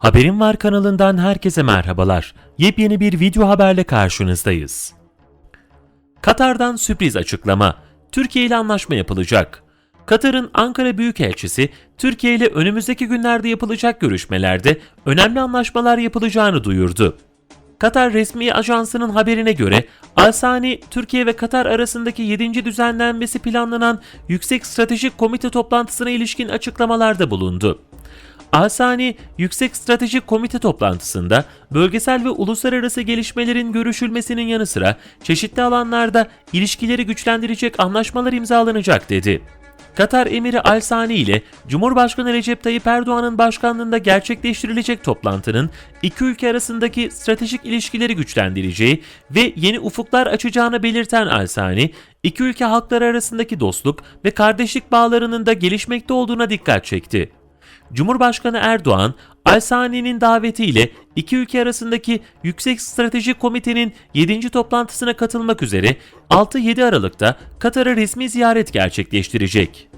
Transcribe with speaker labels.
Speaker 1: Haberim Var kanalından herkese merhabalar. Yepyeni bir video haberle karşınızdayız. Katar'dan sürpriz açıklama. Türkiye ile anlaşma yapılacak. Katar'ın Ankara Büyükelçisi, Türkiye ile önümüzdeki günlerde yapılacak görüşmelerde önemli anlaşmalar yapılacağını duyurdu. Katar resmi ajansının haberine göre Alsani, Türkiye ve Katar arasındaki 7. düzenlenmesi planlanan Yüksek Stratejik Komite toplantısına ilişkin açıklamalarda bulundu. Alsani, Yüksek Stratejik Komite toplantısında bölgesel ve uluslararası gelişmelerin görüşülmesinin yanı sıra çeşitli alanlarda ilişkileri güçlendirecek anlaşmalar imzalanacak dedi. Katar Emiri Al Sani ile Cumhurbaşkanı Recep Tayyip Erdoğan'ın başkanlığında gerçekleştirilecek toplantının iki ülke arasındaki stratejik ilişkileri güçlendireceği ve yeni ufuklar açacağını belirten Al Sani, iki ülke halkları arasındaki dostluk ve kardeşlik bağlarının da gelişmekte olduğuna dikkat çekti. Cumhurbaşkanı Erdoğan, Al-Sani'nin davetiyle iki ülke arasındaki Yüksek Stratejik Komitenin 7. toplantısına katılmak üzere 6-7 Aralık'ta Katar'a resmi ziyaret gerçekleştirecek.